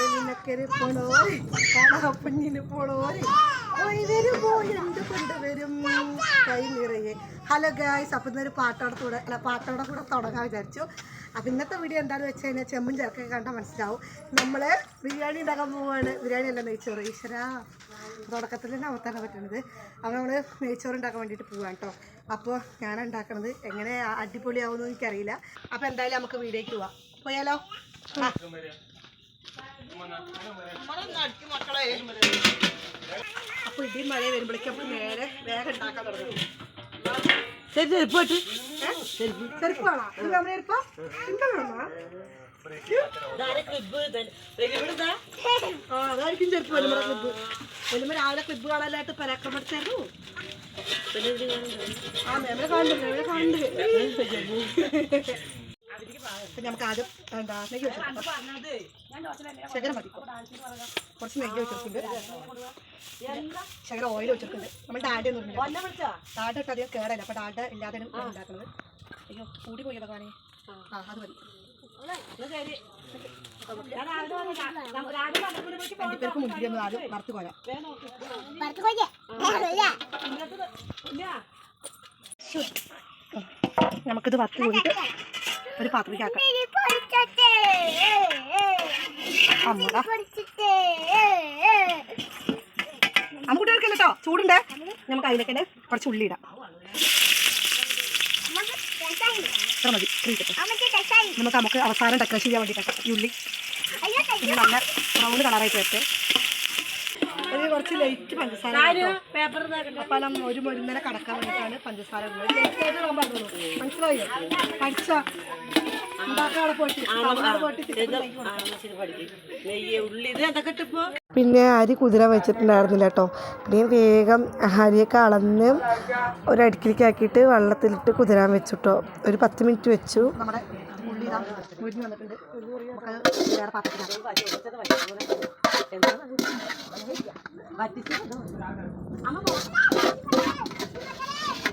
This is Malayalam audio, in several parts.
കടലിനക്കരെ പോണോര് കടാപ്പഞ്ഞിന് പോണോര്. പോയി വരുമ്പോ എന്ത് കൊണ്ടുവരും കൈ നിറയെ. ഹലോ ഗായ്സ് അപ്പം ഇന്നൊരു പാട്ടോടെ അല്ല പാട്ടോടെ കൂടെ തുടങ്ങാൻ വിചാരിച്ചു. അപ്പം ഇന്നത്തെ വീഡിയോ എന്താണെന്ന് വെച്ച് കഴിഞ്ഞാൽ ചെമ്മും ചേർക്കൊക്കെ കണ്ടാൽ മനസ്സിലാവും. നമ്മൾ ബിരിയാണി ഉണ്ടാക്കാൻ പോവുകയാണ് ബിരിയാണി അല്ല നെയ്ച്ചോറ്. ഈശ്വരാ. തുടക്കത്തിൽ തന്നെ അവത്താക്കാൻ പറ്റുന്നത് അപ്പോൾ നമ്മൾ നെയ്ച്ചോറ് ഉണ്ടാക്കാൻ വേണ്ടിയിട്ട് പോവാണ് കേട്ടോ അപ്പോൾ ഞാൻ ഉണ്ടാക്കണത്. എങ്ങനെ അടിപൊളിയാവുമെന്ന് എനിക്കറിയില്ല. അപ്പോൾ എന്തായാലും നമുക്ക് വീഡിയോയ്ക്ക് പോവാം. പോയാലോ? ആ. അപ്പോൾ ഇടി മഴ വരുമ്പോഴേക്കും അപ്പൊ നേരെ വേഗം ഉണ്ടാക്കാൻ തുടങ്ങും. ശരി ചെരുപ്പ് പോയിട്ട് ചെരുപ്പ് വേണോ? നമ്മുടെ ചെരുപ്പാ എന്താ വേണോ അതായിരിക്കും ചെരുപ്പ് വലിയ ക്ലിബ് വലിയ രാവിലെ ക്ലിബ് കാണാനായിട്ട് പരാക്രം പഠിച്ചായിരുന്നു ആ മേമനെ കാണുന്നുണ്ട് മേമനെ കാണുന്നുണ്ട്. അപ്പൊ നമുക്ക് ആദ്യം എന്താ ശകരം മതി കുറച്ച് നെയ്യ് വെച്ചിട്ടുണ്ട് ശകരം ഓയിൽ വെച്ചിട്ടുണ്ട് നമ്മൾ ഡാഡ ഒന്നും ഡാഡ ഇട്ട് അധികം കേടല്ല. അപ്പൊ ഡാഡ ഇല്ലാതെ ഉണ്ടാക്കുന്നത്. അയ്യോ കൂടി പോയി കാണേ ആ. അത് മതി. അണ്ടിപ്പരിപ്പ് മുന്തിരി ഒന്ന് ആദ്യം വറുത്ത് കോരാം നമുക്കിത് വറുത്ത് പോയിട്ട് ഒരു പാത്രത്തിലേക്ക് നമുക്ക് ചൂടുണ്ടേ കേട്ടോ ചൂടുണ്ട്. നമുക്ക് അതിലേക്ക് കുറച്ച് ഉള്ളി ഇടാം. ഇത്ര മതി. നമുക്ക് നമുക്ക് അവസാനം ഡെക്കറേഷൻ ചെയ്യാൻ വേണ്ടിയിട്ടാണ് ഈ ഉള്ളി. നല്ല ബ്രൗൺ കളറായിട്ട് വരട്ടെ. ഒരു കുറച്ച് ലൈറ്റ് പഞ്ചസാര കേട്ടോ. പലം ഒരു മുരുന്നര കടക്കാൻ വേണ്ടിയിട്ടാണ് പഞ്ചസാര. മനസ്സിലായോ? പഠിച്ച? പിന്നെ അരി കുതിര വെച്ചിട്ടുണ്ടായിരുന്നില്ല കേട്ടോ. പിന്നെ വേഗം അരിയൊക്കെ അളന്ന് ഒരു അടുക്കിലേക്ക് ആക്കിയിട്ട് വെള്ളത്തിലിട്ട് കുതിരാൻ വെച്ചു കേട്ടോ. ഒരു പത്ത് മിനിറ്റ് വെച്ചു. വന്നിട്ടുണ്ട്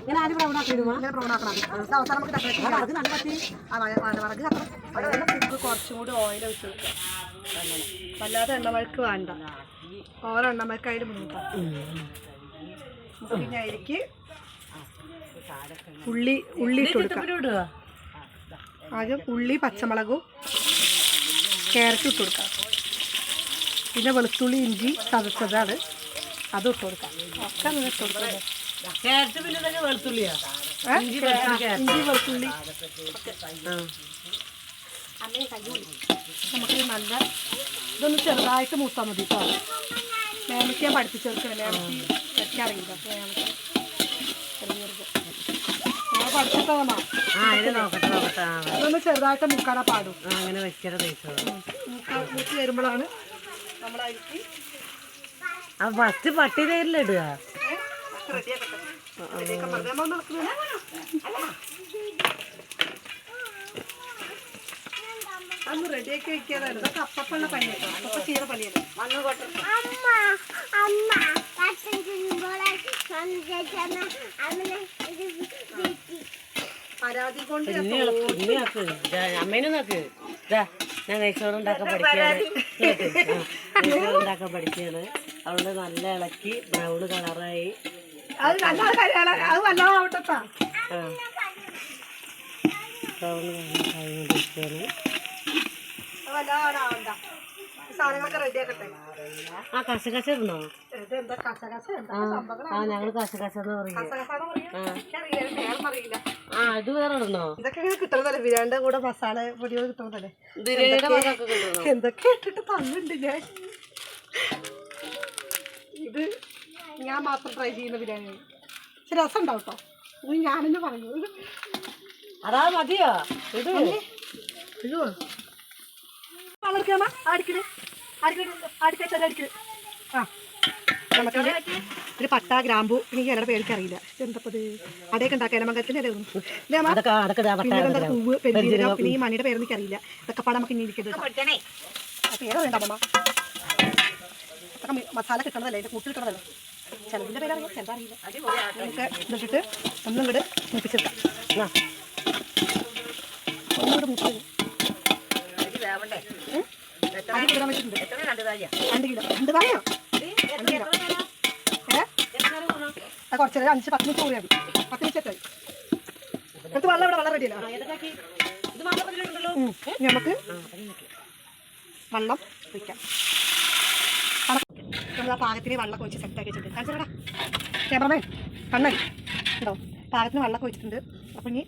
ഇങ്ങനെ. അവസാനം നമുക്ക് നല്ല പറ്റി. ആ വിറക് കത്തണം കുറച്ചും കൂടി ഓയിൽ ഒഴിച്ച് കൊടുക്കാം വല്ലാതെ എണ്ണമഴക്ക് വേണ്ട. ഓരോ എണ്ണമഴക്ക് അതിൽ മുന്നിട്ടാണ് പിന്നെ അതിലേക്ക് ഉള്ളി ഉള്ളി ഇട്ട് കൊടുക്കാം. ആദ്യം ഉള്ളി പച്ചമുളകും ക്യാരറ്റ് ഇട്ട് കൊടുക്കാം. പിന്നെ വെളുത്തുള്ളി ഇഞ്ചി ചതച്ചതാണ് അതും ഇട്ട് കൊടുക്കാം. ഒക്കെ അങ്ങനെ ഇട്ട് കൊടുക്കാം. ക്യാരറ്റ് പിന്നെ തന്നെ വെളുത്തുള്ളിയാ? ഇഞ്ചി വെളുത്തുള്ളി നമുക്ക് നല്ല ഇതൊന്ന് ചെറുതായിട്ട് മൂത്താൽ മതി കേട്ടോ മേമയ്ക്ക് ഞാൻ മേമയ്ക്ക് അപ്പോൾ മേമയ്ക്ക് ചെറിയ ആ ഇതൊന്ന് ചെറുതായിട്ട് മുക്കാനാ പാടും. അങ്ങനെ വെക്കരുത് മൂക്ക വരുമ്പോഴാണ് നമ്മളതിലേക്ക് ആ ഫസ്റ്റ് പട്ടി തേരില ഇടുക അന്ന് റെഡിയാക്കി വെക്കാതായിരുന്നു ഇതൊക്കെ അപ്പപ്പുള്ള പണിയാണ് അപ്പപ്പ ചെയ്ത പണിയല്ലേ പരാതി കൊണ്ട് ഇനി ഇളക്ക്, ഇനി ആക്ക് ദാ, അമ്മേനെ നോക്ക് ഇതാ ഞാൻ നെയ്ച്ചോറ് ഉണ്ടാക്കാൻ പഠിക്കുകയാണ് നല്ല ഇളക്കി ബ്രൗൺ കളറായി അത് നല്ല കാര്യമാണ് അത് നല്ലതാവട്ടെ ആ കസകസ? ഇടണോ ആ ഞങ്ങൾ കസകസ എന്ന് പറയും. ആ. ഇത് വേറെ ഇടണോ ഇതൊക്കെ ഇങ്ങനെ കിട്ടുന്നതല്ലേ? ബിരിയാണിയുടെ കൂടെ മസാല പൊടികൾ കിട്ടണതല്ലേ എന്തൊക്കെ ഇട്ടിട്ട് തന്നിട്ടുണ്ട് ഞാൻ? ഇത് ഞാൻ മാത്രം ട്രൈ ചെയ്യുന്ന ബിരിയാണി. പക്ഷെ രസം ഉണ്ടാവും കേട്ടോ ഇത് ഞാനെന്ന് പറഞ്ഞു അതാ മതിയോ? ഇത് അയ്യോ വളർക്കാമ അടിക്കണേ. അടിക്കണേ അടിക്കട്ടെ അടിക്കണേ ആ. നമുക്കിത് ഒരു പട്ട ഗ്രാമ്പു എനിക്ക് എല്ലാവരുടെ പേർക്ക് അറിയില്ല എന്താപ്പത് അടയൊക്കെ ഉണ്ടാക്കാൻ എന്താ പൂവ് പെരുജീരകം പിന്നെ ഈ മണിയുടെ പേര് എനിക്കറിയില്ല. ഇതൊക്കെ പാടെ നമുക്ക് ഇനി പേര് വേണ്ട അമ്മ. മസാല കിട്ടണതല്ലേ? അതിന്റെ കൂട്ട് കിട്ടണതല്ലേ? ചിലതിന്റെ പേരറിയാം ചിലത് അറിയില്ല. നമുക്ക് ഇതിട്ടിട്ട് ഒന്നും കൂടെ മുപ്പിച്ചെടുക്കാം. ഒന്നും കൂടെ മുപ്പിച്ചത് രണ്ട് താഴിയാ രണ്ട് കിലോ. രണ്ട് താഴെയോ രണ്ട് കിലോ. ഏ? കുറച്ച് ഒരു അഞ്ച് പത്ത് മിനിറ്റ് കൂടിയാൽ മതി. പത്ത് മിനിറ്റ് എത്തായി എന്നിട്ട് വെള്ളം ഇവിടെ വെള്ളം റെഡിയല്ലോ നമുക്ക് വെള്ളം ഒഴിക്കാം. നമ്മൾ ആ പാകത്തിന് വെള്ളം ഒഴിച്ച് സെറ്റാക്കി വെച്ചിട്ടുണ്ട്. കാണിച്ചടാ ക്യാമറമേ കണ്ണേ. ഉണ്ടോ പാകത്തിന് വെള്ളം ഒഴിച്ചിട്ടുണ്ട്. അപ്പം ഇനി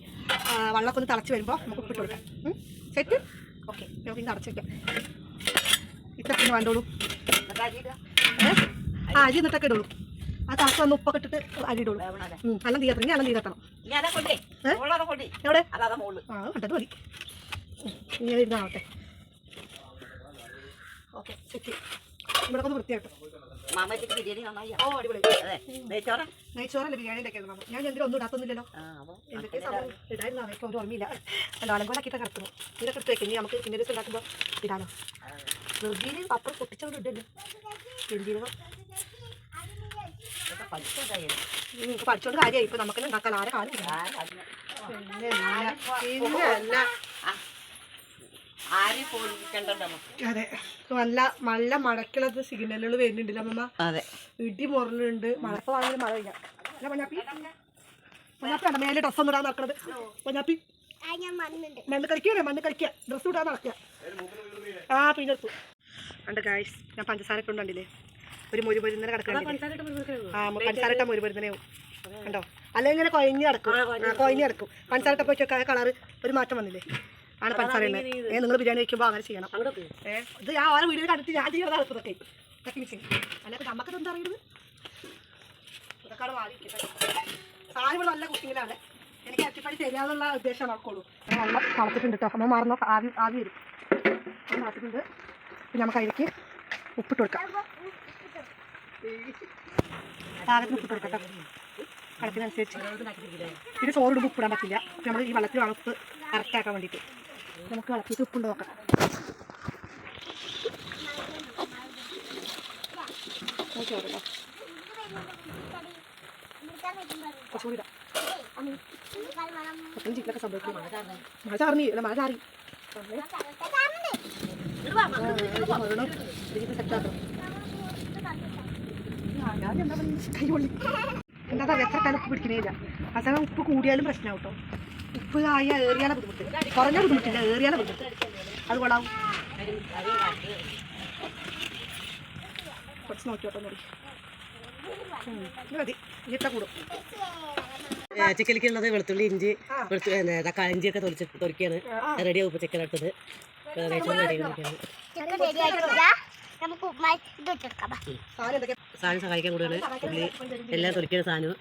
വെള്ളമൊക്കെ ഒന്ന് തിളച്ച് വരുമ്പോൾ നമുക്ക് ഉപ്പിട്ട് കൊടുക്കാം. സെറ്റ് ഓക്കെ നമുക്ക് ഇനി അടച്ച് വെക്കാം. ഇത്ര പിന്നെ വേണ്ടോളൂ? ആ അരി എന്നിട്ടൊക്കെ ഇടുള്ളൂ. ആ തിളച്ച് വന്ന് ഉപ്പൊക്കെ ഇട്ടിട്ട് അരി ഇടുള്ളൂ. നല്ല തീ കത്തണം ഇനി നല്ല തീ കത്തണം ഞാനാ കൊണ്ടേ. ഏ? മോളതാ കൊണ്ടേ? എവിടെ? ആ കണ്ടത് മതി. ഇനി ഇരുന്നാവട്ടെ ഓക്കെ സെറ്റ് ഇവിടെ ഒന്ന് വൃത്തിയാട്ടോ മാമച്ചിക്ക് ബിരിയാണി നന്നായി. ഓ അടിപൊളി. അതെ. നെയ്ച്ചോറ? നെയ്ച്ചോറല്ലേ ബിരിയാണിന്റെ ഒക്കെ ഞാൻ എന്തിനും ഒന്നും ഇടാത്തൊന്നുമില്ലല്ലോ. എന്തൊക്കെ സംഭവം? ഇടായിരുന്നു? അവർക്ക് ഒരു ഓർമ്മയില്ല. കൂടെ ആക്കിയിട്ട് കിടക്കുന്നു ഇതൊക്കെ എടുത്ത് വെക്കും. ഇനി നമുക്ക് പിന്നെ ദിവസം ഉണ്ടാക്കുമ്പോൾ ഇടാനോ വെറുതെ പപ്പടം പൊട്ടിച്ചോണ്ട് ഇടല്ലോ പെരുജീരകം നിങ്ങൾക്ക് പഠിച്ചോണ്ട് കാര്യമായി ഇപ്പൊ നമുക്ക് ഉണ്ടാക്കാൻ ആരെ കാലം. പിന്നെ അല്ല. അല്ല അതെ. നല്ല നല്ല മഴക്കുള്ളത് സിഗ്നലുകൾ വരുന്നുണ്ടല്ലോ അമ്മ അതെ. ഇടി മുറലുണ്ട് മഴപ്പോ വാങ്ങി മഴ അല്ല ആണ് മേലെ ഡ്രസ്സ് ഒന്നും ഇടാൻ നടക്കണത്? പഞ്ഞാപ്പി മണ്ണ് കളിക്കുക മണ്ണ് കളിക്കുക ഡ്രസ്സ് ഇടാൻ നടക്കുക ആ പിന്നെ ഉണ്ട് കണ്ട് ഗായ്സ് ഞാൻ പഞ്ചസാര ഒക്കെ ഉണ്ടല്ലേ ഒരു മുരി പൊരുന്നനെ കിടക്കണ്ടേ ആ പഞ്ചസാര ഇട്ട. മുരി പൊരുന്നനെയാവും കണ്ടോ? അല്ലെങ്കിൽ ഇങ്ങനെ കൊയഞ്ഞ് കിടക്കും കൊയഞ്ഞ് കിടക്കും പഞ്ചസാര ഇട്ടപ്പോൾ കളറ് ഒരു മാറ്റം വന്നില്ലേ? ആണ് പഞ്ചസാര ഉള്ളത് ഏ നിങ്ങൾ ബിരിയാണി വെക്കുമ്പോൾ അങ്ങനെ ചെയ്യണം. ഏ, ഇത് ഞാൻ ഓരോ വീഡിയോ കണ്ടിട്ട് ഞാൻ നടക്കുന്നതൊക്കെ ഇതൊക്കെ മിക്സിങ് അല്ലാതെ നമുക്കത് എന്താ അറിയുന്നത് ഇതൊക്കെ വാങ്ങിക്കട്ടെ സാധനം ഇവിടെ നല്ല കുക്കിങ്ങിലാണ്. എനിക്ക് അറ്റിപ്പണി തരികയെന്നുള്ള ഉദ്ദേശം നടക്കുള്ളൂ വെള്ളം തിളച്ചിട്ടുണ്ട് കേട്ടോ അമ്മ മറന്നോ ആവി ആവി വരും. അത് തിളച്ചിട്ടുണ്ട് പിന്നെ നമുക്ക് അതിലേക്ക് ഉപ്പിട്ട് കൊടുക്കാം. പാകത്തിന് ഉപ്പിട്ട് കൊടുക്കട്ടെ കേട്ടോ കണക്കിനനുസരിച്ച് ഇത് ചോറിടുമ്പോൾ ഉപ്പിടാൻ പറ്റില്ല. നമ്മൾ ഈ വെള്ളത്തിൽ വളർത്ത് ഉപ്പ് കറക്റ്റാക്കാൻ വേണ്ടിയിട്ട്. നമുക്ക് ഇളക്കിയിട്ട് ഉപ്പുണ്ട് നോക്കാം. അത് ചോറിടാം മഴ ചാർന്നി അല്ല മഴ ചാറി. എന്താ പറയുക എത്ര കാലം ഉപ്പ് പിടിക്കണേയില്ല അവസാനം ഉപ്പ് കൂടിയാലും പ്രശ്നമാവും കേട്ടോ ഉപ്പ് ആയ ഏറിയാലും ബുദ്ധിമുട്ട്. കുറഞ്ഞ ബുദ്ധിമുട്ടില്ല ഏറിയാലും ബുദ്ധിമുട്ട്. അത് കൊള്ളാവും കുറച്ച് നോക്കിയോട്ടോ മതി ചിക്കലിക്കുള്ളത് ഇത് മതി. ഇട്ട കൂടും. ചിക്കനിക്കുള്ളത് വെളുത്തുള്ളി ഇഞ്ചി ആ. വെളുത്തു തക്കാളി ഇഞ്ചിയൊക്കെ തൊലിച്ച് തൊലിക്കാണ്. റെഡി ആവും ഇപ്പോൾ ചിക്കൻ ആയിരിക്കുകയാണ് നമുക്ക് ഉപ്പുമാ ഇത് വെച്ചെടുക്കാം സാധനം സഹായിക്കാൻ കൂടുതൽ ഉള്ളി എല്ലാം തൊലിക്കുന്ന സാധനം.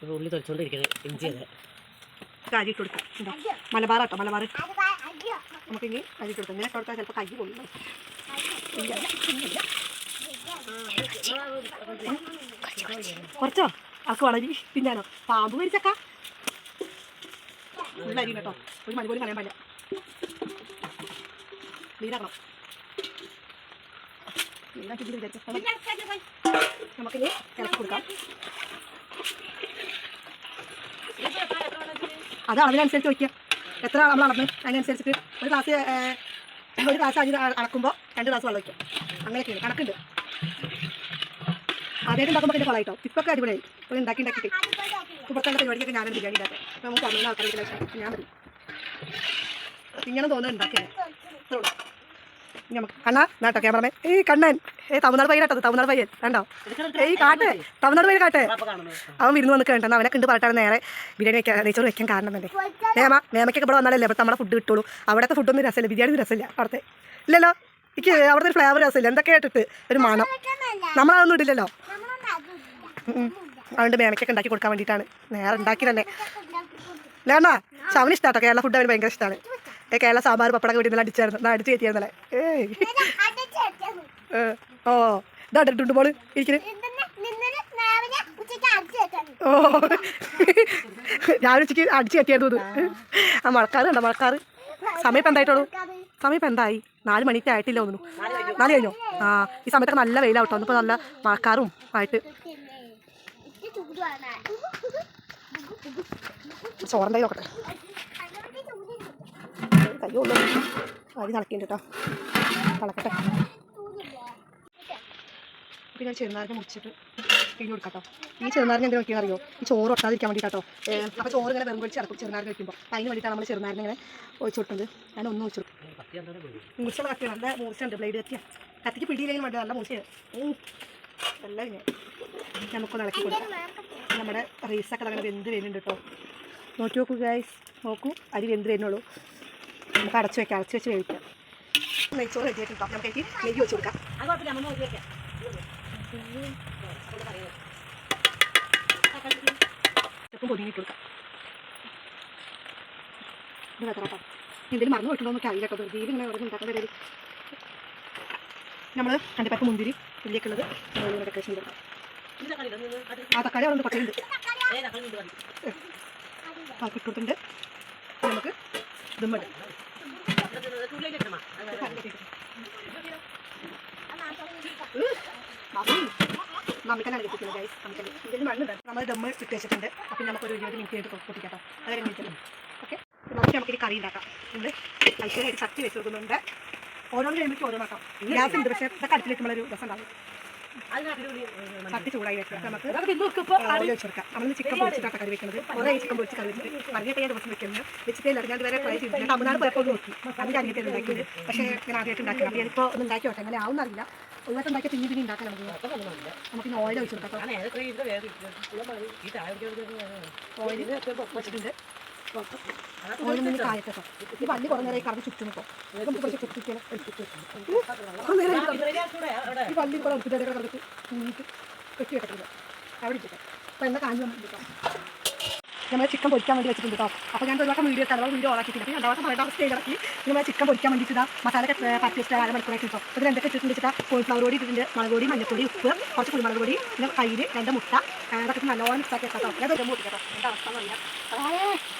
ഇപ്പോൾ ഉള്ളി തൊലിച്ചുകൊണ്ടിരിക്കുന്നത് ഇഞ്ചി അതെ. കാരി കൊടുക്കാം. എന്താ മലബാർ കേട്ടോ മലബാർ. നമുക്ക് ഇനി കരി കൊടുക്കാം. ഇങ്ങനെ കൊടുത്താൽ ചിലപ്പോൾ കൈ ഇല്ല. കുറച്ചോ? ആൾക്ക് വളരെ തിന്നാനോ പാമ്പ് മരിച്ചക്ക അരി കേട്ടോ. ഒരു മണി പോലും കളയാൻ പറ്റില്ല നീരാക്കണം. അത് അളവിനനുസരിച്ച് വയ്ക്കുക എത്ര നമ്മൾ അളന്ന്? അതിനനുസരിച്ചിട്ട് ഒരു ഗ്ലാസ് ഒരു ഗ്ലാസ് അരി അ- അളക്കുമ്പോൾ രണ്ട് ഗ്ലാസ് വെള്ളം വയ്ക്കുക അങ്ങനെയൊക്കെയാണ്. കണക്കുണ്ട്. ആദ്യമായിട്ട് ഉണ്ടാക്കുമ്പോൾ പിന്നെ കൊളായിട്ടോ ഇപ്പൊക്കെ അടിപൊളിയായി. ഇപ്പോൾ ഉണ്ടാക്കി ഉണ്ടാക്കിയിട്ട് ഇപ്പോഴത്തെ പരിപാടിക്കൊക്കെ ഞാനും ബിരിയാണി ഉണ്ടാക്കാം. നമുക്ക് അമ്മ ആൾക്കാരെ ഞാൻ മതി. ഇങ്ങനെ തോന്നുന്നുണ്ടാക്കിയാണ്. ഇനി നമുക്ക് കണ്ണാ നാട്ടോ ക്യാമറമേ ഏയ് കണ്ണൻ. ഏ തമിഴ്നാട് പയ്യനാട്ടോ തമിഴ്നാട് പയ്യൻ. കണ്ടോ? ഏയ് കാട്ടെ. തമിഴ്നാട് പയ്യൻ കാട്ടെ. അവൻ വിരുന്ന് വന്ന് കേട്ടോ അവനെ കണ്ട് പറഞ്ഞാൽ നേരെ. ബിരിയാണി വെക്കാൻ നെയ്ച്ചോറ് വെക്കാൻ കാരണം തന്നെ. മേമ മേമയ്ക്കൊക്കെ ഇവിടെ വന്നാലല്ലേ ഇവിടെ നമ്മുടെ ഫുഡ് കിട്ടുള്ളൂ. അവിടുത്തെ ഫുഡൊന്നും രസമില്ല ബിരിയാണി രസമില്ല അവിടുത്തെ. ഇല്ലല്ലോ? എനിക്ക് അവിടുത്തെ ഫ്ലേവർ രസമില്ല. എന്തൊക്കെ ഇട്ടിട്ട്? ഒരു മണം. നമ്മളതൊന്നും ഇടില്ലല്ലോ. അതുകൊണ്ട് മേമയ്ക്കൊക്കെ ഉണ്ടാക്കി കൊടുക്കാൻ വേണ്ടിയിട്ടാണ്. നേരെ ഉണ്ടാക്കി തന്നെ ലേണ്ണ പക്ഷെ അവന് ഇഷ്ടമാട്ടോ കേരള ഫുഡ് അവന് ഭയങ്കര ഇഷ്ടമാണ് കേരള സാമ്പാർ പപ്പടൊക്കെ വീട്ടിൽ അടിച്ചായിരുന്നു. എന്നാ അടിച്ച് കയറ്റിയായിരുന്നല്ലേ ഓ ഇതാ ഇട്ടുണ്ട് മോൾ. ഇരിക്കുന്നത് ഓ രാവിലെ ഉച്ചയ്ക്ക് അടിച്ച് കയറ്റിയായിരുന്നു ആ മഴക്കാറ് കണ്ടോ മഴക്കാറ്? സമയം ഇപ്പം എന്തായിട്ടുള്ളൂ സമയം ഇപ്പം എന്തായി? നാല് മണിക്ക് ആയിട്ടില്ല തോന്നുന്നു. നാല് കഴിഞ്ഞോ? ആ ഈ സമയത്തൊക്കെ നല്ല വെയിലാവട്ടോ. ഇന്നിപ്പോൾ നല്ല മഴക്കാറും ആയിട്ട്. ചോറുണ്ടായി നോക്കട്ടെ കയ്യുള്ളൂ അരി നടക്കുന്നുണ്ട് കേട്ടോ കളക്കട്ടെ പിന്നെ ഞാൻ ചെറുനാരങ്ങ മുറിച്ചിട്ട് പിഴിഞ്ഞ് കൊടുക്കാം ഈ ചെറുനാരനെ എന്തിനാ വെക്കുന്ന അറിയോ? ഈ ചോറ് ഒട്ടാതിരിക്കാൻ വേണ്ടിയിട്ടോ അപ്പൊ ചോറ് ഇങ്ങനെ വെറും പൊളിച്ച് ഇറക്കും ചെറുനാരങ്ങ വയ്ക്കുമ്പോൾ അതിന് വേണ്ടിയിട്ടാണ് നമ്മൾ ചെറുനാരനെ ഇങ്ങനെ ഒഴിച്ചു ഞാൻ ഒന്നും ഒഴിച്ചു കൊടുക്കും. മൂർച്ചയുള്ള കത്തിയാണ് നല്ല മൂർച്ചയുണ്ട്. ബ്ലേഡ് കത്തിയാണ് കത്തിക്ക് പിടിയില്ലെങ്കിൽ വേണ്ട. നല്ല മൂർച്ചയാണ് നല്ല ഇങ്ങനെ. നമുക്കൊന്ന് ഇളക്കി കൊടുക്കാം. നമ്മുടെ റൈസൊക്കെ അങ്ങനെ വെന്ത് വരുന്നുണ്ട് കേട്ടോ. നോക്കി നോക്കൂ ഗൈസ് നോക്കൂ. അരി വെന്ത് വരുന്നുള്ളൂ നമുക്ക് അടച്ച് വെക്കാം. അടച്ച് വെച്ച് വേവിക്കാം. നെയ്ച്ചോറ് റെഡി ആയിട്ടുണ്ടോ നമുക്ക് നെയ്യ് വെച്ച് കൊടുക്കാം. അത് കുഴപ്പമില്ല. നോക്കി വെക്കാം. പൊതിഞ്ഞിട്ട് കൊടുക്കാം. ഇത് വെക്കണം കേട്ടോ എന്തെങ്കിലും മറന്നു പോയിട്ടുണ്ടോ എന്നൊക്കെ അറിയില്ല കേട്ടോ. വെറുതെ ഇങ്ങനെ ഓരോന്ന് ഉണ്ടാക്കുന്ന ഇടയിൽ. നമ്മൾ പേർക്ക് മുന്തിരി നമ്മളിങ്ങനെ ഡെക്കറേഷൻ കൊടുക്കാം. ആ തക്കാളി അവിടെ പച്ചയുണ്ട്. ആ കിട്ടുന്നുണ്ട് നമുക്ക് ഇതും നമുക്ക് മണ്ണുണ്ട് നമ്മൾ ദമ്മ് ഇട്ട് വെച്ചിട്ടുണ്ട്. അപ്പം നമുക്കൊരു ഇരുപത് മിനിറ്റ് ആയിട്ട് പൊട്ടിക്കാം അത് മിനിറ്റ് ഓക്കെ? നമുക്ക് നമുക്കിനി കറി ഉണ്ടാക്കാം. നമ്മൾ ഐശ്വര്യമായിട്ട് ചട്ടി വെച്ച് കൊടുക്കുന്നുണ്ട്. ഓരോന്നാക്കാം ഗ്യാസ് ഉണ്ട് പക്ഷേ ഇതൊക്കെ നമ്മളൊരു രസം ഉണ്ടാവും ചട്ടി ചൂടായി വെക്കാം നമുക്ക് വെച്ചെടുക്കാം നമ്മൾ ചിക്കൻ പൊരിച്ചിട്ടാണ് കറി വെക്കുന്നത് കുറേ ചിക്കൻ കറി വെച്ചിട്ട് പറഞ്ഞിട്ട് ഞാൻ ദിവസം വെക്കുന്നത് വെച്ചിട്ട് ഞാൻ ഇതുവരെ ട്രൈ ചെയ്തിട്ട് തമിഴ്നാട് പോയപ്പോൾ നോക്കി അതിന്റെ അനിയത്തെ ഉണ്ടാക്കിയത്. പക്ഷേ ഞാൻ ആദ്യമായിട്ട് ഉണ്ടാക്കി അപ്പോൾ ഞാനിപ്പോൾ ഒന്ന് ഉണ്ടാക്കി നോക്കാം അങ്ങനെ ആവുന്നറിയില്ല. ഒന്നായിട്ട് ഉണ്ടാക്കിയ പിന്നെ പിന്നെ ഉണ്ടാക്കാൻ നമുക്ക് നമുക്ക് ഓയിൽ വെച്ച് കൊടുക്കാം. ഞാൻ ഏതൊക്കെ ഈ താഴെ ഓയിൽ വെച്ചിട്ടുണ്ട്. ഈ കുറേ ചിക്കൻ പൊരിക്കാൻ വേണ്ടി വെച്ചിട്ടുണ്ട് കേട്ടോ. അപ്പോൾ ഞാൻ ഒരു വട്ടം വീഡിയോ ഇട്ടാൽ വീഡിയോ ഓളാക്കിയിട്ടുണ്ട് പിന്നെ രണ്ടാമത്തെ രണ്ടാമത്തെ സ്റ്റേജ് ഇറക്കി നമ്മൾ ചിക്കൻ പൊരിക്കാൻ വേണ്ടിയിട്ട് മസാല പറ്റി അര മണിക്കൂറായിട്ട് കേട്ടോ അതിൽ എന്തൊക്കെ ഇട്ടിട്ടുണ്ട് വെച്ചിട്ട് കോഴിഫ്ലവർ പൊടി ഇട്ടിട്ടുണ്ട്. മുളക് പൊടി മഞ്ഞപ്പൊടി ഉപ്പ് കുറച്ച് കുരുമുളക് പൊടി പിന്നെ തൈര് രണ്ട് മുട്ട. അതൊക്കെ നല്ലോണം മിക്സാക്കി വെക്കാം കേട്ടോ. ഞാൻ എന്താ അവസ്ഥ എന്ന്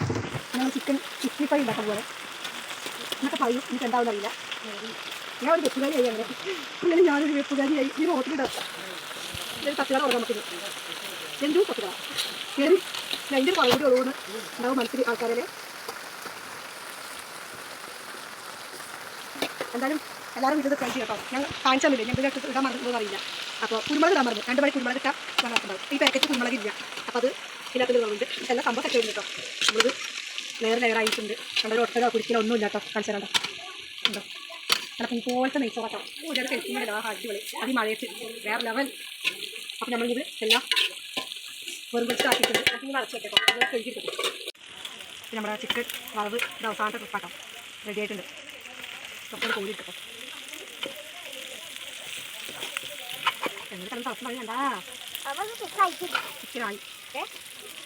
എടുത്ത് ചിക്കൻ കൊടുക്കാം ചിക്കൻ ഫൈവ് ഉണ്ടാക്കാൻ പോലെ എന്നൊക്കെ പറയും എനിക്ക് എന്താവും അറിയില്ല. ഞാൻ ഒരു വെപ്പുകാരിയായി അങ്ങനെ. അങ്ങനെ ഞാനൊരു വെപ്പുകാരിയായി ഈ റോട്ടിലിടാം ഒരു പത്തുകാർ ഓർമ്മ നമുക്കിത് എന്തോ പത്തുകാർ കയറി ഞാൻ കുറവ് ഒരു ഉള്ളൂന്ന് ഉണ്ടാവും മനസ്സിൽ ആൾക്കാരെ എന്തായാലും എല്ലാവരും വീട്ടിൽ ട്രൈ ചെയ്യട്ടോ. ഞാൻ കാണിച്ചാൽ ഞാൻ ഇതിനകത്ത് ഇടാൻ മറന്നു അറിയില്ല അപ്പോൾ കുരുമുളക് ഇടാൻ മറന്നു. രണ്ട് മണി കുരുമുളക് ഇട്ടാൽ നല്ല ഈ പാക്കറ്റ് കുരുമുളക് ഇല്ല. അപ്പോൾ അത് ഇതിനകത്ത് ഇടുന്നുണ്ട് എല്ലാ സംഭവം സെറ്റ് കേട്ടോ നമ്മളിത് ലെയർ ലെയർ ആയിട്ടുണ്ട്. നമ്മുടെ ഒട്ടലോ കുടിക്കലോ ഒന്നും ഇല്ല കേട്ടോ കാണിച്ചു തരണ്ട ഉണ്ടോ നല്ല പൂ പോലത്തെ നെയ്ച്ചോറാക്കാം ഒരു കഴിക്കുമ്പോൾ ആ അടിപൊളി. അതി മഴയത്ത് വേറെ ലെവൽ അപ്പം നമ്മളിത് എല്ലാം വെറും വെച്ച് ആക്കിയിട്ടുണ്ട് അപ്പം ഇനി അടച്ചു വെക്കട്ടോ. അത് പിന്നെ നമ്മുടെ ചിക്കൻ വളവ് ഇത് അവസാനത്തെ ട്രിപ്പാക്കാം റെഡി ആയിട്ടുണ്ട്. ഒപ്പം കോരിട്ടോ എന്നിട്ട് അത് തളച്ച് മഴ കണ്ടാ? ചിക്കനായി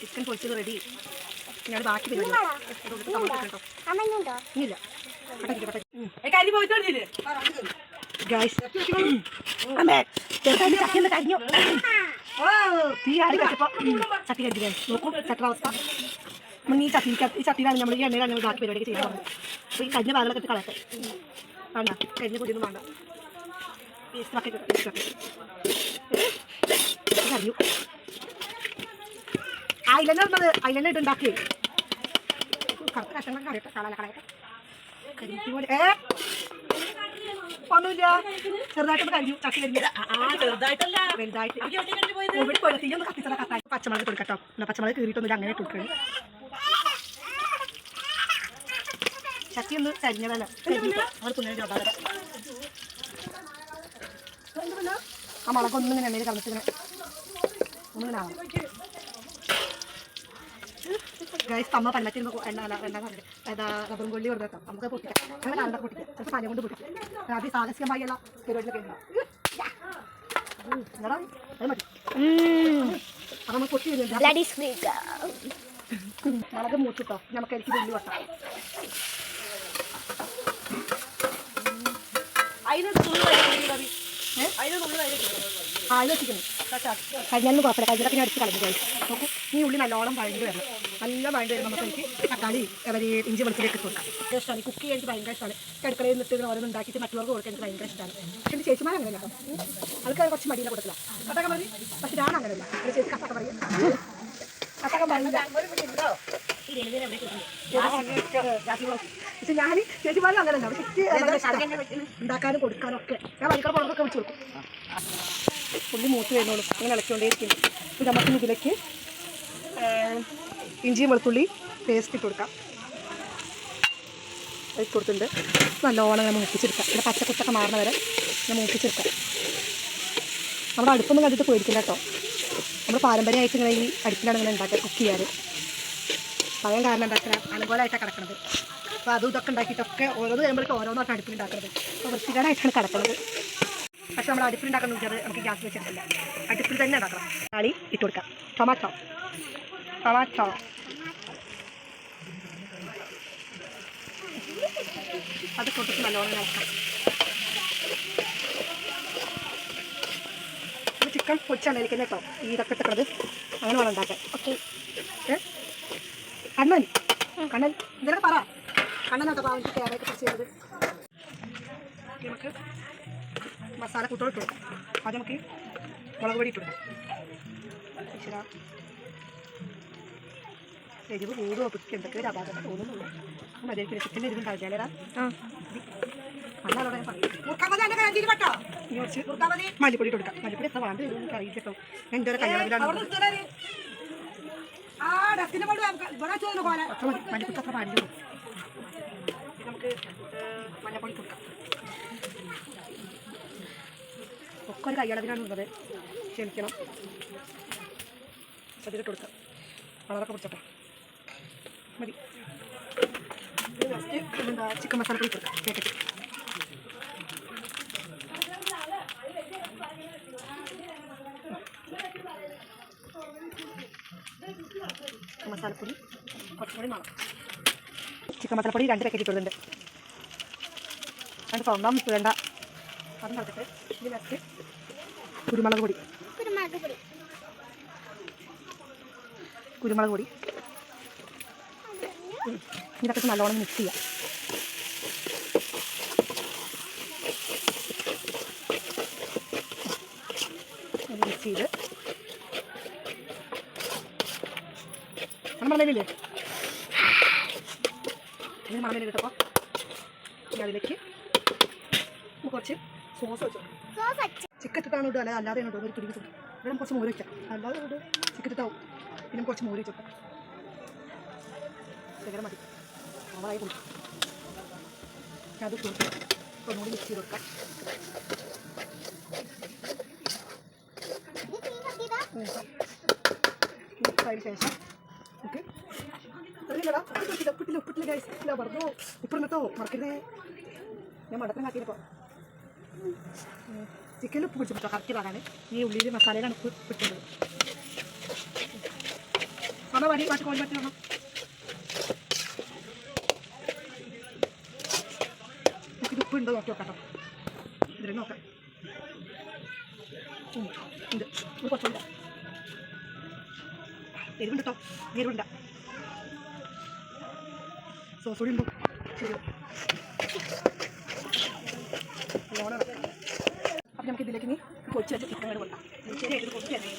ചിക്കൻ പൊളിച്ചത് റെഡി ഞാൻ ബാക്കി ഇല്ല കരി ഗൈസ് അമ്മേ കരിഞ്ഞു തീ ആടി ചട്ടി കരിഞ്ഞു ഗൈസ് നോക്കൂ ചട്ട അവസ്ഥ. നമ്മൾ ഈ ചട്ടി ഈ ചട്ടിയിലാണ് നമ്മൾ ഈ എണ്ണയിലാണ് നമ്മൾ ബാക്കി പരിപാടിയൊക്കെ ചെയ്യാൻ പോകുന്നത്. അപ്പോൾ ഈ കരിഞ്ഞ ഇട്ട് കളയട്ടെ. വേണ്ട കരിഞ്ഞ പൊടിയൊന്നും വേണ്ട. കരിഞ്ഞു. അയിലെന്നെ ഇട്ടുണ്ടാക്കി കറുത്ത കഷ്ണങ്ങൾ കളയട്ടെ ഏ? ഒന്നുമില്ല. ചെറുതായിട്ടൊന്ന് വലുതായിട്ട്. കത്തിച്ചത കത്തായി പച്ചമുളക് കൊടുക്കട്ടോ എന്നാ പച്ചമുളക് കീറിയിട്ടൊന്നുമില്ല. അങ്ങനെ കൊടുക്കണം ചട്ടി ഒന്ന് ചരിഞ്ഞതല്ല അവിടെ ആ മുളകൊന്നും ഇങ്ങനെ എണ്ണയിൽ കളഞ്ഞിട്ട് ഒന്നിങ്ങനെ ആവണം ഗൈസ് അമ്മ പല്ലത്തിൽ എണ്ണ എണ്ണ ഏതാ റബ്ബറും കൊള്ളി കൊടുത്തോ നമുക്ക് പൊട്ടിക്കാം. അങ്ങനെ കാണണ്ട പൊട്ടിക്കാം. ചിലപ്പോൾ തല കൊണ്ട് പൊട്ടിക്കാം. അത് സാഹസികമായുള്ള പരിപാടിയിലൊക്കെ എന്നാടാ അത് മതി. അത് നമ്മൾ പൊട്ടി വരുന്നുണ്ട് മുളക് മൂത്തിട്ടോ? നമുക്ക് എനിക്ക് വലിയ വട്ടാം. കഴിഞ്ഞാലും കുഴപ്പമില്ല. കഴിഞ്ഞാൽ പിന്നെ അടിച്ച് കളഞ്ഞു കഴിച്ചു നോക്കൂ. ഈ ഉള്ളി നല്ലോണം വഴണ്ട് വരണം. നല്ല വഴണ്ട് വരുമ്പോൾ നമുക്ക് എനിക്ക് തക്കാളി അവർ ഇഞ്ചി വെളുത്തിലേക്ക് കൊടുക്കാം. ഇഷ്ടമാണ്. കുക്ക് ചെയ്യാൻ എനിക്ക് ഭയങ്കര ഇഷ്ടമാണ്. അടുക്കളയിൽ നിന്നിട്ട് ഇത് ഓരോന്ന് ഉണ്ടാക്കിയിട്ട് മറ്റുള്ളവർക്ക് കൊടുക്കാൻ എനിക്ക് ഭയങ്കര ഇഷ്ടമാണ്. പക്ഷേ എന്റെ ചേച്ചിമാർ അങ്ങനെ കേട്ടോ ആൾക്കാർ കുറച്ച് മടിയില്ല കൊടുക്കില്ല അതൊക്കെ മതി പക്ഷെ ഞാൻ അങ്ങനെയല്ല. എന്റെ ചേച്ചി കഥ പറയും. കട്ടക്ക ചേച്ചി പക്ഷെ ഞാൻ ചേച്ചിമാരും അങ്ങനെയല്ല. പക്ഷെ. ഉണ്ടാക്കാനും കൊടുക്കാനും ഒക്കെ ഞാൻ വഴിക്കട പുറത്തൊക്കെ വിളിച്ചു കൊടുക്കും. പുള്ളി മൂത്ത് വരുന്നുള്ളൂ. അങ്ങനെ ഇളക്കിക്കൊണ്ടേയിരിക്കും ഇരിക്കുന്നു നമുക്ക് ഇതിലേക്ക് ഇഞ്ചിയും വെളുത്തുള്ളി പേസ്റ്റ് ഇട്ട് കൊടുക്കാം. ഇട്ട് കൊടുത്തിട്ടുണ്ട്. നല്ലോണം നമ്മൾ മൂപ്പിച്ചെടുക്കാം. ഇവിടെ പച്ചക്കുത്തൊക്കെ മാറുന്ന വരെ നമ്മൾ മൂപ്പിച്ചെടുക്കാം. നമ്മുടെ അടുപ്പൊന്നും കണ്ടിട്ട് പോയിരിക്കില്ല കേട്ടോ. നമ്മൾ പാരമ്പര്യമായിട്ട് ഇങ്ങനെ ഈ അടുപ്പിലാണ് ഇങ്ങനെ ഉണ്ടാക്കുക കുക്ക് ചെയ്യാറ്. പഴയ കാരണം ഉണ്ടാക്കുക അനുകൂലമായിട്ടാണ് കിടക്കുന്നത് അപ്പോൾ അതും ഇതൊക്കെ ഉണ്ടാക്കിയിട്ടൊക്കെ ഓരോന്ന് കഴിയുമ്പോഴേക്കും ഓരോന്നായിട്ട് അടുപ്പിൽ ഉണ്ടാക്കുന്നത് അപ്പോൾ വൃത്തികേടായിട്ടാണ് കിടക്കുന്നത് പക്ഷേ നമ്മൾ അടുപ്പിൽ ഉണ്ടാക്കുന്ന വെച്ചാൽ നമുക്ക് ഗ്യാസ് വെച്ചിട്ടില്ല അടുപ്പിൽ തന്നെ ഉണ്ടാക്കണം. കളി ഇട്ട് കൊടുക്കാം. ടൊമാറ്റോ. ടൊമാറ്റോ അത് കൊടുത്തിട്ട് നല്ലോണം ഇളക്കാം ചിക്കൻ പൊടിച്ചാണ് ഇരിക്കുന്നത് കേട്ടോ. ഈ ഇതൊക്കെ ഇട്ടത് അങ്ങനെ വേണം ഉണ്ടാക്കാൻ. ഓക്കെ കണ്ണൻ. കണ്ണൻ. എന്തൊക്കെ പറ. കണ്ണനൊക്കെ പാവഎനിക്ക് തേങ്ങയൊക്കെ പൊടിച്ച് ചെയ്തത് നമുക്ക് മസാല കൂട്ടോട് ഇട്ട് അത് നമുക്ക് മുളക് പൊടി ഇട്ട് ഈശ്വരാ. എരിവ് കൂടുമോ പിടിക്കുക എന്തൊക്കെ ഒരു അപാകത തോന്നുന്നുള്ളൂ മതിയായിരിക്കും ചിക്കന്റെ എരിവ് മല്ലിപ്പൊടി കൊടുക്കാം. മല്ലിപ്പൊടി എത്ര വേണ്ട വരും എനിക്ക് അറിയില്ല കേട്ടോ. ഞാൻ എന്റെ ഒരു കല്യാണത്തിലാണ് മല്ലിപ്പൊടി അത്ര പാടില്ല നമുക്ക് മഞ്ഞപ്പൊടി ഇട്ട് കൊടുക്കാം. ഒക്കെ ഒരു കയ്യളവിലാണ് ഉള്ളത്. ക്ഷമിക്കണം. ശ്രദ്ധിച്ചിട്ട് കൊടുക്കാം. വളരൊക്കെ പിടിച്ചോട്ടെ മതി. എന്താ ചിക്കൻ മസാല പൊടി ഇട്ട് കൊടുക്കാം കേട്ടിട്ട് ചിക്കൻ മസാലപ്പൊടി കുറച്ചുകൂടി വേണം ചിക്കൻ മസാലപ്പൊടി രണ്ട് പാക്കറ്റ് ഇട്ടുണ്ട് രണ്ട് സ്വന്തം വേണ്ട. അതും നടക്കട്ടെ ഇത് നെക്സ്റ്റ് കുരുമുളക് പൊടി. കുരുമുളക് പൊടി. ഉം. ഇതൊക്കെ നല്ലോണം മിക്സ് ചെയ്യാം. മിക്സ് ചെയ്ത്. മണമേലില്ലേ ഇനി മണമേലി കിട്ടപ്പോൾ ഇനി അതിലേക്ക് കുറച്ച് സോസ് വെച്ചോ ചിക്കൻ ഇട്ടിട്ടാണ് ഇടുക അല്ലാതെ ഇടുക. ഒരു പിടിക്ക് ഇവിടെ കുറച്ച് മോര് വയ്ക്കാം അല്ലാതെ ഇവിടെ ചിക്കൻ ഇട്ടാവും. പിന്നെ കുറച്ച് മോര് വെച്ചോക്കാം ശകലം മതി. കൊടുക്കും. അത് ഒന്നുകൂടി മിക്സ് കൊടുക്കാം. മിക്സ് ആയതിനു ശേഷം നമുക്ക് അറിയില്ലടാ ഉപ്പിട്ടില്ല ഉപ്പിട്ടില്ല ഉപ്പിട്ടില്ല ഗൈസ് ഞാൻ ഉപ്പ് പിടിച്ചിട്ടോ കറക്റ്റ് പറയാൻ ഈ ഉള്ളിയിൽ മസാലയിലാണ് ഉപ്പ് പിട്ടുന്നത് അമ്മ വടി കോഴി പറ്റി വേണം ഉപ്പ് ഉണ്ടോ നോക്കി. നോക്കട്ടോ ഇതിൽ നോക്കാം എരിവുണ്ടോ എരിവുണ്ട് കേട്ടോ എരിവുണ്ട. സോസ് കൂടി ഉണ്ടോ. അപ്പം നമുക്ക് ഇതിലേക്ക് ഇനി കൊച്ചു വെച്ച ചിക്കൻ കൂടെ കൊണ്ടാം ശരിയായിട്ട് തന്നെ.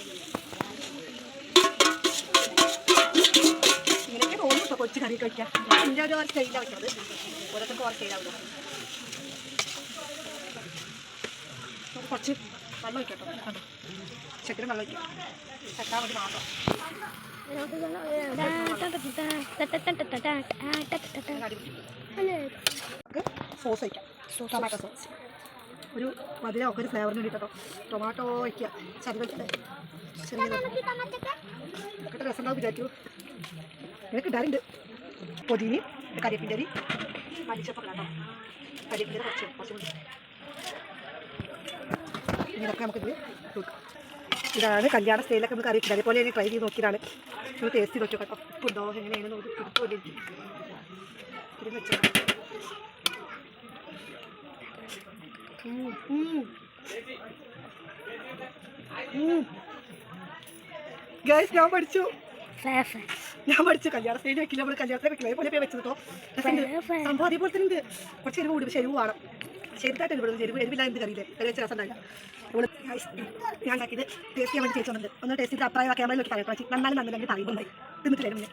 ഇങ്ങനെയൊക്കെ തോന്നും കൊച്ചു കറി കഴിക്കാം എന്റെ ഒരു സ്റ്റൈലാണ് വയ്ക്കുന്നത് ഓരോരുത്തർക്ക് ഓർ സ്റ്റൈലാവില്ല കുറച്ച് വെള്ളം വയ്ക്കാം കേട്ടോ കണ്ടോ? ചക്കര വെള്ളം വയ്ക്കാം ചക്കാൻ വേണ്ടി മാത്രം. സോസ് വയ്ക്കാം ടൊമാറ്റോ സോസ്. ഒരു മധുരമൊക്കെ ഒരു ഫ്ലേവറിന് വേണ്ടിട്ടോ ടൊമാറ്റോ വയ്ക്കുക ചരി വയ്ക്കട്ടെ ചെറിയ ഒക്കെ രസം ഉണ്ടാവും വിചാരിച്ചു. നിനക്ക് ഇടാറുണ്ട്. പൊതിനി കരിയപ്പിന്റെ അരി മല്ലിച്ചപ്പൊക്കെ കേട്ടോ കരിയപ്പിന്റെ കുറച്ച് കുറച്ച് ഇതൊക്കെ നമുക്കിത് ഇതാണ് കല്യാണ സ്റ്റൈലൊക്കെ നമുക്ക് അറിയിക്കില്ല അതേപോലെ തന്നെ ട്രൈ ചെയ്ത് നോക്കിയതാണ്. ഒന്ന് ടേസ്റ്റ് ചെയ്ത് നോക്കിയോ കേട്ടോ ഉപ്പുണ്ടോ എങ്ങനെയാണ് നോക്കി പിടിപ്പോലെ എനിക്ക് ഇത് വെച്ചോ ഉം, ഉം. ഗൈസ് ഞാൻ പഠിച്ചു. ഞാൻ പഠിച്ചു. കല്യാണ സ്റ്റൈൽ വെക്കില്ല. നമ്മൾ കല്യാണത്തിന് വെക്കില്ല. അതേപോലെ പോയി വെച്ചത് കേട്ടോ. സംഭവം അതേപോലെ തന്നെ ഉണ്ട്. കുറച്ച് എരിവ് കൂടി. പക്ഷെ എരിവ് വേണം. ശരിക്കായിട്ട് എരിവ് എരിവില്ല എന്ത് കറിയില്ലേ? കറി വെച്ച രസം ഉണ്ടായില്ല ഞാൻ ഉണ്ടാക്കിയത് ടേസ്റ്റ് ചെയ്യാൻ ചേച്ചി വന്നത് ഒന്ന് ടേസ്റ്റ് ചെയ്ത് അഭിപ്രായം ക്യാമറയിലോട്ട് പറയാം. ചേച്ചി നന്നാലും നന്നാലും താല്പര്യമുണ്ടായി തിന്നിട്ടില്ലായിരുന്നു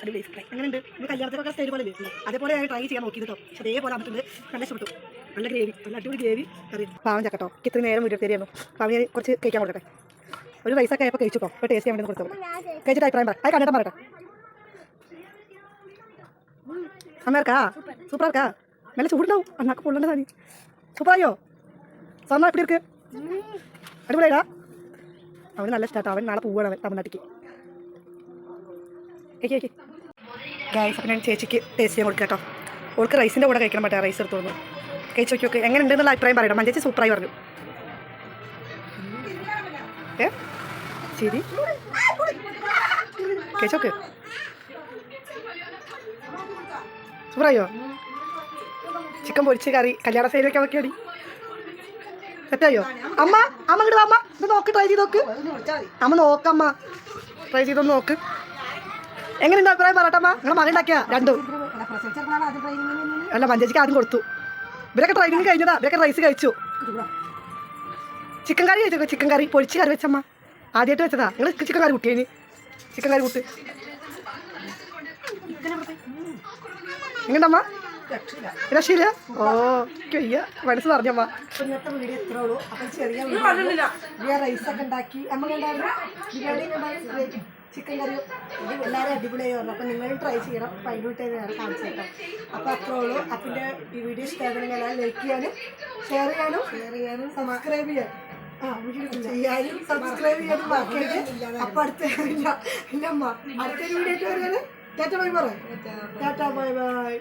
അടിപൊളി ഫ്രൈ അങ്ങനെയുണ്ട് ഇത് കല്യാണത്തിനൊക്കെ സ്റ്റൈൽ പോലെ വരുന്നത് അതേപോലെ ഞാൻ ട്രൈ ചെയ്യാൻ നോക്കിയത് കേട്ടോ അതേപോലെ ആകുമ്പോൾ നല്ല ഇഷ്ടപ്പെട്ടു. നല്ല ഗ്രേവി നല്ല അടിപൊളി ഗ്രേവി കറി. പാവം ചക്കട്ടോ. ഇത്ര നേരം വീട്ടിലേക്കായിരുന്നു പാവം ഞാൻ കുറച്ച് കഴിക്കാൻ കൊടുക്കട്ടെ? ഒരു റൈസൊക്കെ ആയപ്പോൾ കഴിച്ചു പോ ടേസ്റ്റ് ചെയ്യാൻ വേണ്ടി കൊടുത്തു കഴിച്ചിട്ട് അഭിപ്രായം പറ. അത് കണ്ടിട്ട് പറയട്ടെ. അമ്മേർക്കാ സൂപ്പറാർക്കാ നല്ല ചൂടുണ്ടാവും. അന്നാക്ക് പൊള്ളേണ്ടതാണ് സൂപ്പറായോ? സ്വർണ എപ്പിടി ഇருக்கு അടിപൊളിയാടാ അവന് നല്ല സ്റ്റാർട്ട് അവൻ നാളെ പോവുകയാണ് അവൻ തമിഴ്നാട്ടിക്ക്. കേക്ക് ഗായ്സ് അപ്പം ഞാൻ ചേച്ചിക്ക് ടേസ്റ്റ് ചെയ്യാൻ കൊടുക്കാം കേട്ടോ ഓൾക്ക് റൈസിന്റെ കൂടെ കഴിക്കണം പറ്റാ റൈസ് എടുത്തോന്ന് കഴിച്ച് നോക്കി ഓക്കെ എങ്ങനെ ഉണ്ടെന്നുള്ള അഭിപ്രായം പറയണം. മഞ്ചേച്ചി സൂപ്പറായി പറഞ്ഞു. ഏ? ശരി. കഴിച്ചോക്ക് സൂപ്പറായോ? ചിക്കൻ പൊരിച്ച് കറി കല്യാണ സൈഡിലൊക്കെ നോക്കിയാടി സെറ്റായോ അമ്മ അമ്മ ഇങ്ങോട്ട് അമ്മ. ഇത് നോക്ക് ട്രൈ ചെയ്ത് നോക്ക്. അമ്മ നോക്കമ്മ ട്രൈ ചെയ്തൊന്ന് നോക്ക്. എങ്ങനെയുണ്ട് അഭിപ്രായം പറയട്ടമ്മ നിങ്ങളെ മകൻ ഉണ്ടാക്കിയ? രണ്ടും. അല്ല മഞ്ചേച്ചിക്ക് ആദ്യം കൊടുത്തു. ഇവരൊക്കെ ട്രെയിനിങ് കഴിഞ്ഞതാ. ഇവരൊക്കെ റൈസ് കഴിച്ചു. ചിക്കൻ കറി കഴിച്ചോ? ചിക്കൻ കറി പൊരിച്ച് കറി വെച്ചമ്മ. ആദ്യമായിട്ട് വെച്ചതാ. നിങ്ങൾ ചിക്കൻ കറി കൂട്ടിയേന് ചിക്കൻ കറി കൂട്ട്. രക്ഷയില്ല. ഓ കയ്യ മനസ്സ് പറഞ്ഞമ്മ ഇന്നത്തെ വീഡിയോ ഇത്രേ ഉള്ളൂ. അപ്പം ചെറിയ വീഡിയോ റൈസ് ഒക്കെ ഉണ്ടാക്കി. ബിരിയാണി ഉണ്ടാക്കി. ചിക്കൻ കറിയും. എല്ലാവരും അടിപൊളിയായി പറഞ്ഞു. അപ്പം നിങ്ങളും ട്രൈ ചെയ്യണം. വിട്ട് ഞാൻ കാണിച്ചു തരാം അപ്പം അത്രേ ഉള്ളൂ. അപ്പം ഈ വീഡിയോ ഇഷ്ടമായിരുന്നെങ്കിൽ എല്ലാവരും ലൈക്ക് ചെയ്യാനും ഷെയർ ചെയ്യാനും ഷെയർ ചെയ്യാനും. സബ്സ്ക്രൈബ് ചെയ്യാൻ ആ ചെയ്യാനും സബ്സ്ക്രൈബ് ചെയ്യാനും ബാക്കിയായിട്ട് അപ്പം അടുത്ത ഇല്ല ഇല്ലമ്മ അടുത്തൊരു വീഡിയോ ആയിട്ട് വരുന്നത് ടാറ്റ ബൈ പറ ടാറ്റ ബൈ ബൈ